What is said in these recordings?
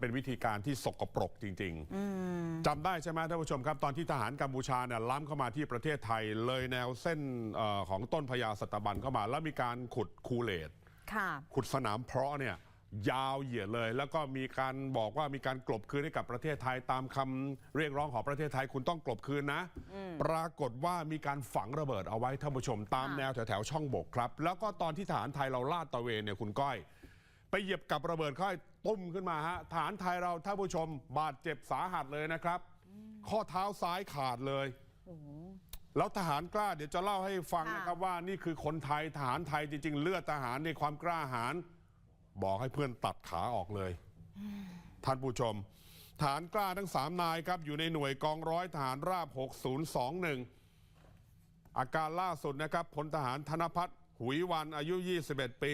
เป็นวิธีการที่สกปรกจริง ๆจำได้ใช่ไหมท่านผู้ชมครับ ตอนที่ทหารกัมพูชาเนี่ยล้ำเข้ามาที่ประเทศไทย เลยแนวเส้นเออของต้นพญาสัตบันเข้ามา แล้วมีการขุดคูเลตค่ะขุดสนามเพาะเนี่ยยาวเหยียดเลย แล้วก็มีการบอกว่ามีการกลบคืนให้กับประเทศไทยตามคำเรียกร้องของประเทศไทยคุณต้องกลบคืนนะ ปรากฏว่ามีการฝังระเบิดเอาไว้ท่านผู้ชม ตามค่ะแนวแถวๆช่องบกครับ แล้วก็ตอนที่ทหารไทยเราลาดตระเวนเนี่ยคุณก้อย ไปเหยียบกับระเบิดค่อยตุ้มขึ้นมาฮะทหารไทยเราท่านผู้ชม บาดเจ็บสาหัสเลยนะครับ ข้อเท้าซ้ายขาดเลยแล้วทหารกล้าเดี๋ยวจะเล่าให้ฟังค่ะนะครับว่านี่คือคนไทยทหารไทยจริง ๆ เลือดทหารในความกล้าหาญบอกให้เพื่อนตัดขาออกเลย ท่านผู้ชม ฐานกล้าทั้งสามนายครับ อยู่ในหน่วยกองร้อยทหารราบ 6021 อาการล่าสุดนะครับพลทหารธนพัฒน์หุยวันอายุ 21 ปี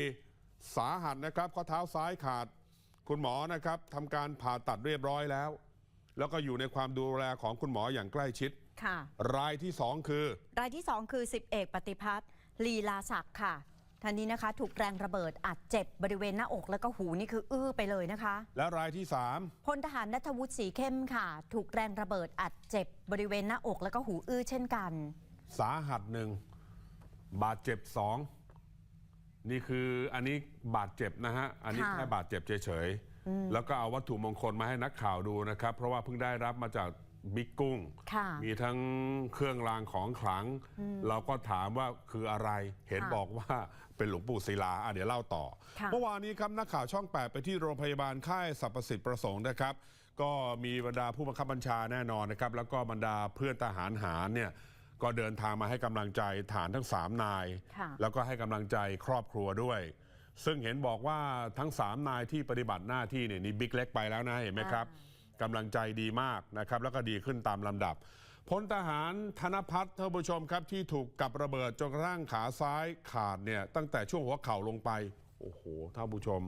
สาหัสนะครับข้อเท้าซ้ายขาด คุณหมอนะครับทำการผ่าตัดเรียบร้อยแล้ว แล้วก็อยู่ในความดูแลของคุณหมออย่างใกล้ชิด ค่ะ รายที่สองคือ รายที่ 2 คือ 10 เอกปฏิพัฒน์ลีลาศักดิ์ค่ะท่านนี้นะคะ ถูกแรงระเบิดอัดเจ็บบริเวณหน้าอกแล้วก็หูนี่คืออื้อไปเลยนะคะ และรายที่สามพลทหารนัทวุฒิสีเข้มค่ะ ถูกแรงระเบิดอัดเจ็บบริเวณหน้าอกแล้วก็หูอื้อเช่นกัน สาหัสหนึ่งบาดเจ็บสอง นี่คืออันนี้บาดเจ็บนะฮะ อันนี้ค่ะ แค่บาดเจ็บเฉยๆ แล้วก็เอาวัตถุมงคลมาให้นักข่าวดูนะครับ เพราะว่าเพิ่งได้รับมาจากบิ๊กกุ้ง ค่ะ มีทั้งเครื่องรางของขลัง เราก็ถามว่าคืออะไร เห็นค่ะบอกว่าเป็นหลวงปู่ศิลาอะเดี๋ยวเล่าต่อ ค่ะ เมื่อวานนี้ครับนักข่าวช่อง 8 ไปที่โรงพยาบาลค่ายสรรพสิทธิ์ประสงค์นะครับ ก็มีบรรดาผู้บังคับบัญชาแน่นอนนะครับ แล้วก็บรรดาเพื่อนทหารหารเนี่ย ก็เดินทางมาให้กำลังใจฐานทั้ง 3 นายค่ะแล้วก็ให้กำลังใจครอบครัวด้วย ซึ่งเห็นบอกว่าทั้ง 3 นายที่ปฏิบัติหน้าที่เนี่ยนี่บิ๊กเล็กไปแล้วนะเห็นไหมครับกำลังใจดีมากนะครับ แล้วก็ดีขึ้นตามลำดับพลทหารธนพัฒน์ท่านผู้ชมครับที่ถูกกับระเบิดจนกระทั่งขาซ้ายขาดเนี่ยตั้งแต่ช่วงหัวเข่าลงไป โอ้โหท่านผู้ชม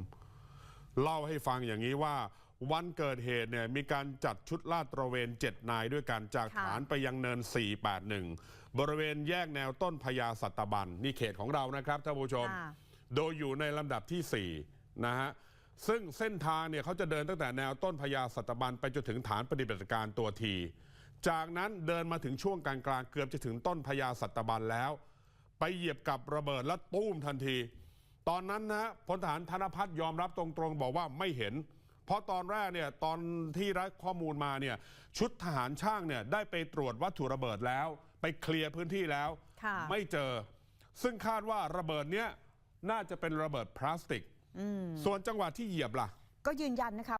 เล่าให้ฟังอย่างนี้ว่า วันเกิดเหตุเนี่ยมีการจัดชุดลาดตระเวน 7 นายด้วยกันจากค่ะฐานไปยังเนิน 481 บริเวณแยกแนวต้นพญาสัตบันนี่เขตของเรานะครับท่านผู้ชมค่ะโดยอยู่ในลำดับที่ 4 นะฮะ ซึ่งเส้นทางเนี่ยเขาจะเดินตั้งแต่แนวต้นพญาสัตบันไปจนถึงฐานปฏิบัติการตัวที จากนั้นเดินมาถึงช่วงกลางๆเกือบจะถึงต้นพญาสัตบันแล้ว ไปเหยียบกับระเบิดและตุ้มทันที ตอนนั้นนะพลทหารธนพัฒน์ยอมรับตรงๆบอกว่าไม่เห็น เพราะตอนแรกเนี่ยตอนที่ได้ข้อมูลมาเนี่ยชุดทหารช่างเนี่ยได้ไปตรวจวัตถุระเบิดแล้ว ไปเคลียร์พื้นที่แล้ว ค่ะ ไม่เจอ ซึ่งคาดว่าระเบิดเนี้ยน่าจะเป็นระเบิดพลาสติก ส่วนจังหวะที่เหยียบล่ะ ก็ยืนยันนะคะ